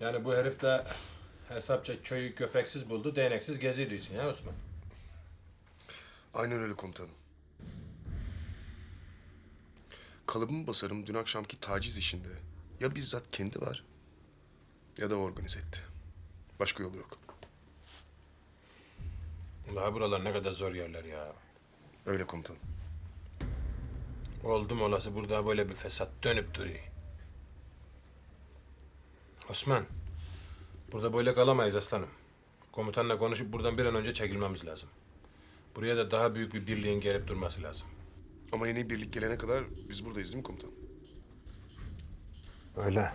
Yani bu herif de hesapça köyü köpeksiz buldu, değneksiz geziyor diyorsun ya Osman. Aynen öyle komutanım. Kalıbımı basarım dün akşamki taciz işinde. Ya bizzat kendi var ya da organize etti. Başka yolu yok. Ulan buralar ne kadar zor yerler ya. Öyle komutanım. Oldum olası burada böyle bir fesat dönüp duruyor. Osman, burada böyle kalamayız aslanım. Komutanla konuşup buradan bir an önce çekilmemiz lazım. Buraya da daha büyük bir birliğin gelip durması lazım. Ama yeni birlik gelene kadar biz buradayız değil mi komutanım? Öyle.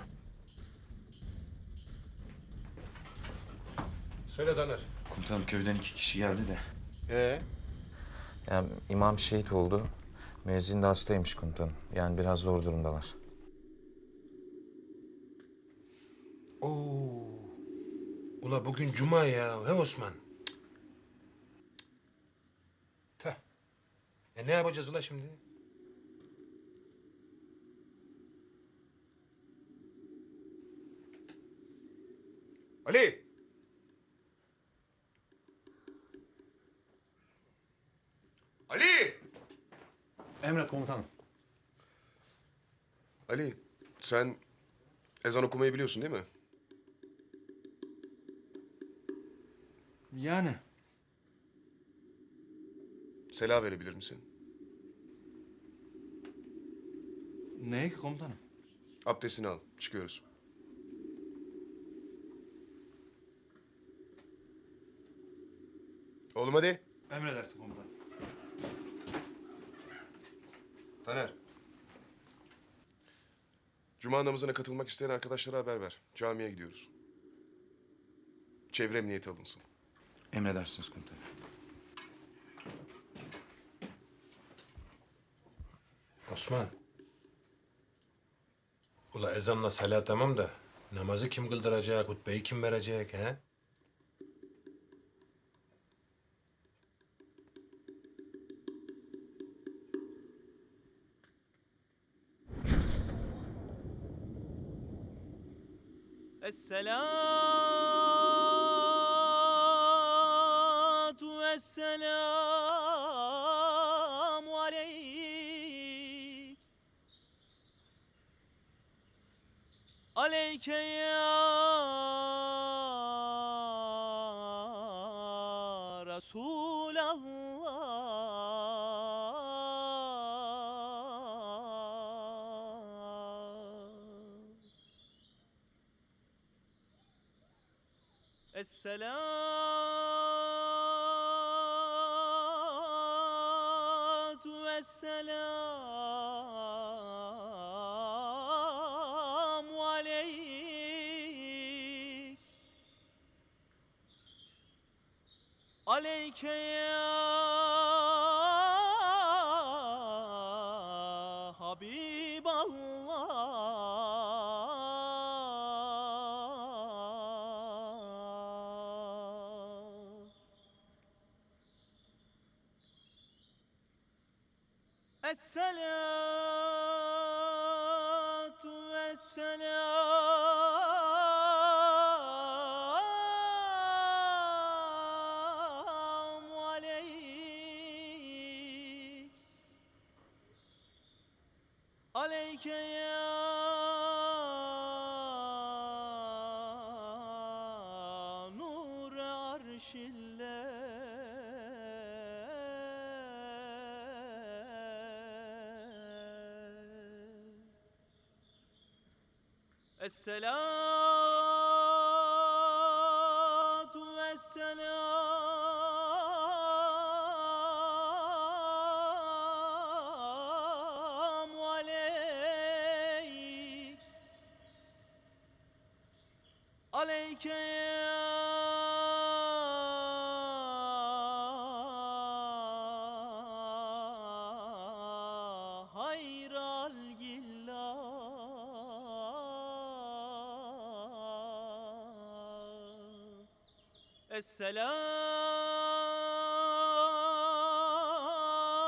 Söyle Taner. Komutanım köyden iki kişi geldi de. Ee? Yani imam şehit oldu. Müezzin de hastaymış komutanım. Yani biraz zor durumdalar. Ula bugün cuma ya. He Osman? Teh. E ne yapacağız ula şimdi? Ali! Ali! Emret komutanım. Ali, sen ezan okumayı biliyorsun değil mi? Yani Sela verebilir misin? neye ki komutanım? Abdestini al, çıkıyoruz. Oğlum hadi. Emredersin komutanım. Taner. Cuma namazına katılmak isteyen arkadaşlara haber ver. Camiye gidiyoruz. Çevre emniyeti alınsın. Emredersiniz komutanım. Osman. Ula ezanla salat tamam da namazı kim kıldıracak, hutbeyi kim verecek he? السلام عليك يا رسول الله. الصلاة والسلام aleyke ya Habiballah. Esselatu vesselam عليك يا نور عرش الله الصلاة aleyke ya hayral gilla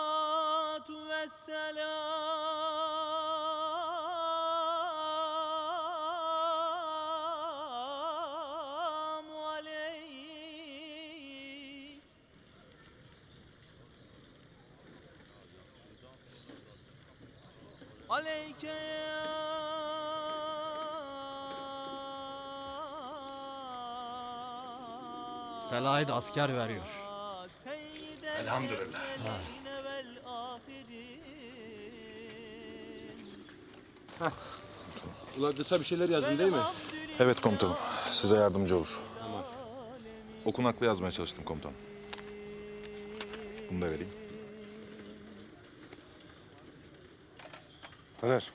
Esselatu vesselam aleyke ya Selayet asker veriyor. Elhamdülillah. Ulan kısa bir şeyler yazdın değil mi? Evet komutanım. Size yardımcı olur. Okunaklı yazmaya çalıştım komutanım. Bunu da vereyim. Öner.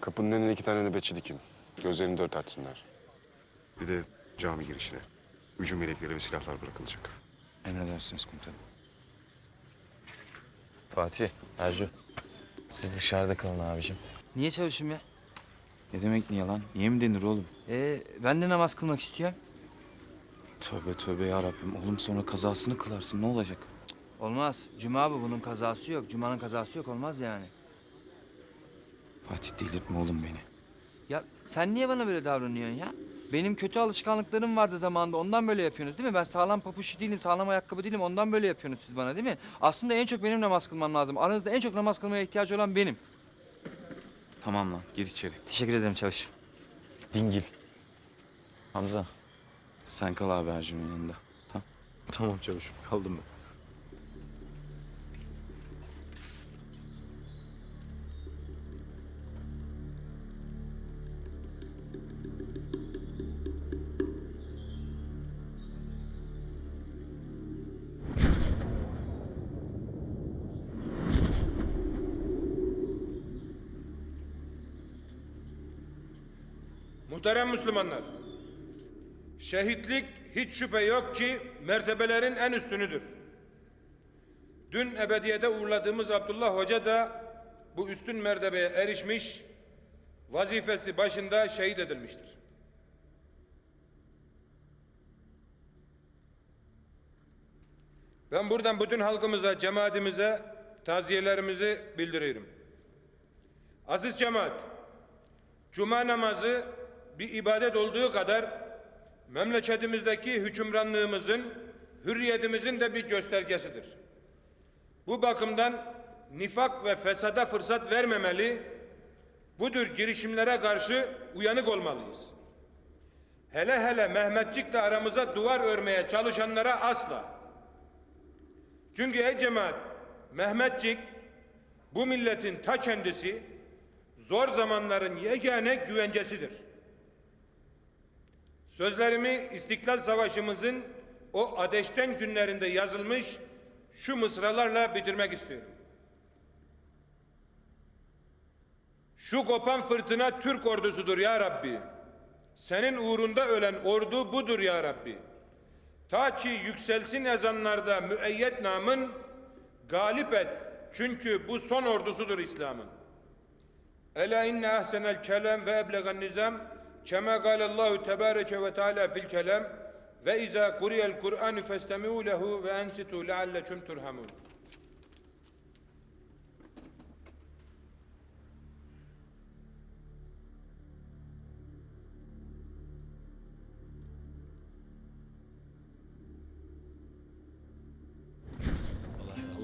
Kapının önüne iki tane nöbetçi dikin. Gözlerini dört açsınlar. Bir de cami girişine. Hücum yelekleri ve silahlar bırakılacak. Emredersiniz komutanım. Fatih, Ercü. Siz dışarıda kalın abicim. Niye çalışayım ya? Ne demek niye lan? Niye mi denir oğlum? Ee, ben de namaz kılmak istiyorum. Tövbe tövbe ya Rabbim. Oğlum sonra kazasını kılarsın. Ne olacak? Olmaz. Cuma bu. Bunun kazası yok. Cuma'nın kazası yok. Olmaz yani. Fatih delirtme oğlum beni. Ya sen niye bana böyle davranıyorsun ya? Benim kötü alışkanlıklarım vardı zamanında. Ondan böyle yapıyorsunuz değil mi? Ben sağlam papuç değilim, sağlam ayakkabı değilim. Ondan böyle yapıyorsunuz siz bana değil mi? Aslında en çok benim namaz kılmam lazım. Aranızda en çok namaz kılmaya ihtiyacı olan benim. Tamam lan gir içeri. Teşekkür ederim çavuş. Dingil. Hamza. Sen kal abi Ercü'nün yanında. Tamam. Tamam çavuşum. Kaldım ben. Muhterem Müslümanlar, şehitlik hiç şüphe yok ki mertebelerin en üstünüdür. Dün ebediyede uğurladığımız Abdullah Hoca da bu üstün mertebeye erişmiş, vazifesi başında şehit edilmiştir. Ben buradan bütün halkımıza, cemaatimize taziyelerimizi bildiriyorum. Aziz cemaat, Cuma namazı bir ibadet olduğu kadar memleketimizdeki hükümranlığımızın, hürriyetimizin de bir göstergesidir. Bu bakımdan nifak ve fesada fırsat vermemeli, bu tür girişimlere karşı uyanık olmalıyız. Hele hele Mehmetçik'le aramıza duvar örmeye çalışanlara asla. Çünkü ey cemaat, Mehmetçik bu milletin ta kendisi, zor zamanların yegane güvencesidir. Sözlerimi İstiklal Savaşımızın o ateşten günlerinde yazılmış şu mısralarla bitirmek istiyorum. Şu kopan fırtına Türk ordusudur ya Rabbi. Senin uğrunda ölen ordu budur ya Rabbi. Ta ki yükselsin ezanlarda müeyyet namın, galip et. Çünkü bu son ordusudur İslam'ın. Ela inne ahsenel kelam ve eblegan nizam kema galallahu tebareke ve teala fil kelam ve iza kuriyel Kur'an festemi'u lehu ve ensitu leallekum turhamun.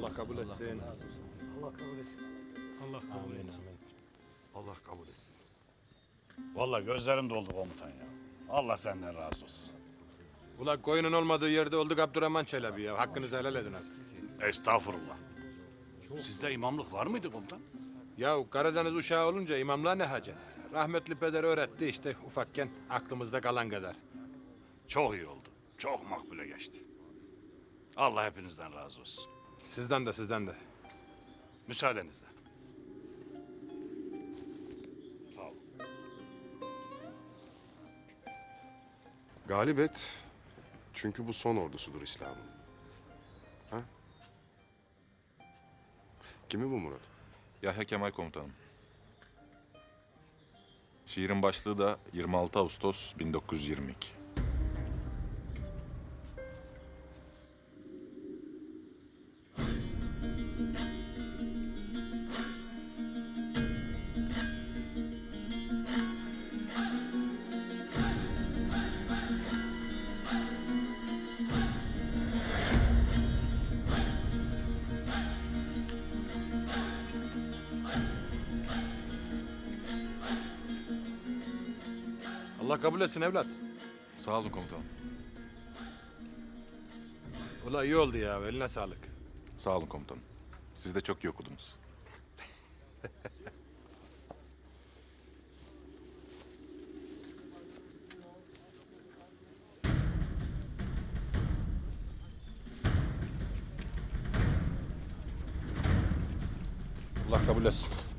Allah kabul etsin. Allah kabul etsin. Vallahi gözlerim doldu komutan ya. Allah senden razı olsun. Ula koyunun olmadığı yerde olduk Abdurrahman Çelebi ya. Hakkınızı helal edin artık. Estağfurullah. Sizde imamlık var mıydı komutan? Ya Karadeniz uşağı olunca imamlığa ne hacet? Rahmetli peder öğretti işte ufakken aklımızda kalan kadar. Çok iyi oldu. Çok makbule geçti. Allah hepinizden razı olsun. Sizden de sizden de. Müsaadenizle. Galibet çünkü bu son ordusudur İslam'ın. Ha? Kimi bu Murat? Yahya Kemal komutanım. Şiirin başlığı da 26 Ağustos 1922. Allah kabul etsin evlat. Sağ olun komutanım. Ula iyi oldu ya. Eline sağlık. Sağ olun komutanım. Siz de çok iyi okudunuz. Allah kabul etsin.